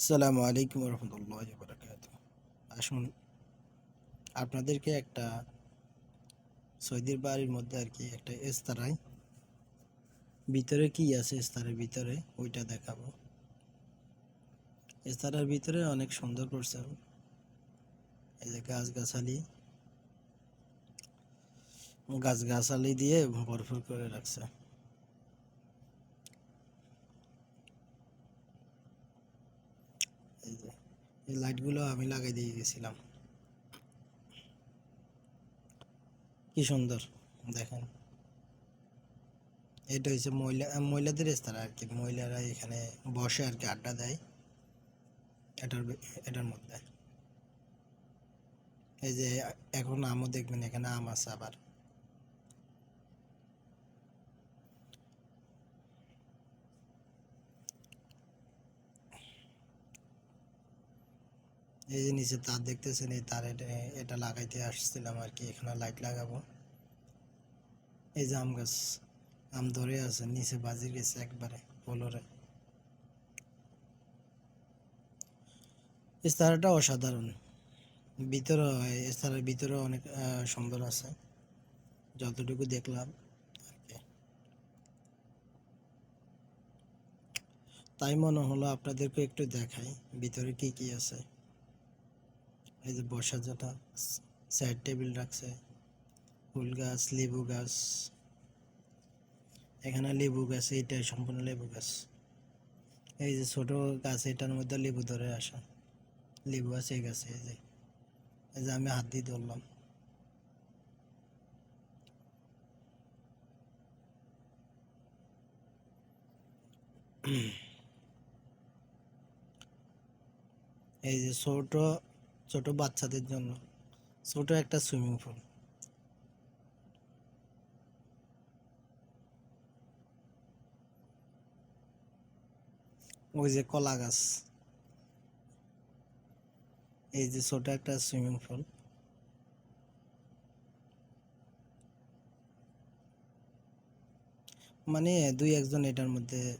আসসালামু আলাইকুম রহমতুল্লাহ বারাকাত আসুন, আপনাদেরকে একটা সৌদির বাড়ির মধ্যে আর কি একটা এস্তারায় ভিতরে কি আছে এস্তারের ভিতরে ওইটা দেখাবো। এস্তারার ভিতরে অনেক সুন্দর করছে। এই যে গাছগাছালি গাছগাছালি দিয়ে ভরপুর করে রাখছে। এই যে, এই লাইটগুলো আমি লাগাই দিয়ে গেছিলাম। কি সুন্দর, দেখেন। এটা হচ্ছে মহিলা, মহিলাদের রেস্তোরাঁ আর কি, মহিলারা এখানে বসে আর কি আড্ডা দেয়। এটার এটার মধ্যে। এই যে, এখন আমও দেখবেন এখানে আম আছে আবার। এই যে নিচে তার দেখতেছেন, এই তার এটা লাগাইতে আসছিলাম আর কি, এখানে লাইট লাগাবো। এই যে আম গাছ, আম ধরে আছে, নিচে বাজি গেছে একবারে, ফলরে। ইস্তারাটা অসাধারণ। ভিতরে ইস্তারার ভিতরে অনেক সুন্দর আছে। যতটুকু দেখলাম। তাই মনে হলো আপনাদেরকে একটু দেখাই, ভিতরে কি কি আছে। এই যে বসার যেটা সাইড টেবিল রাখছে, ফুল গাছ, লেবু গাছ, এখানে লেবু গাছ, এটা সম্পূর্ণ লেবু গাছ। এই যে ছোট গাছ, এটার মধ্যে লেবু ধরে আসা। লেবু আছে এই গাছে, এই যে। এই যে আমি হাত দিয়ে ধরলাম। এই যে ছোট ছোট বাচ্চাদের জন্য। ছোট একটা সুইমিং পুল। ওই যে কলা গাছ। এই যে ছোট একটা সুইমিং পুল। মানে দুই একজন এটার মধ্যে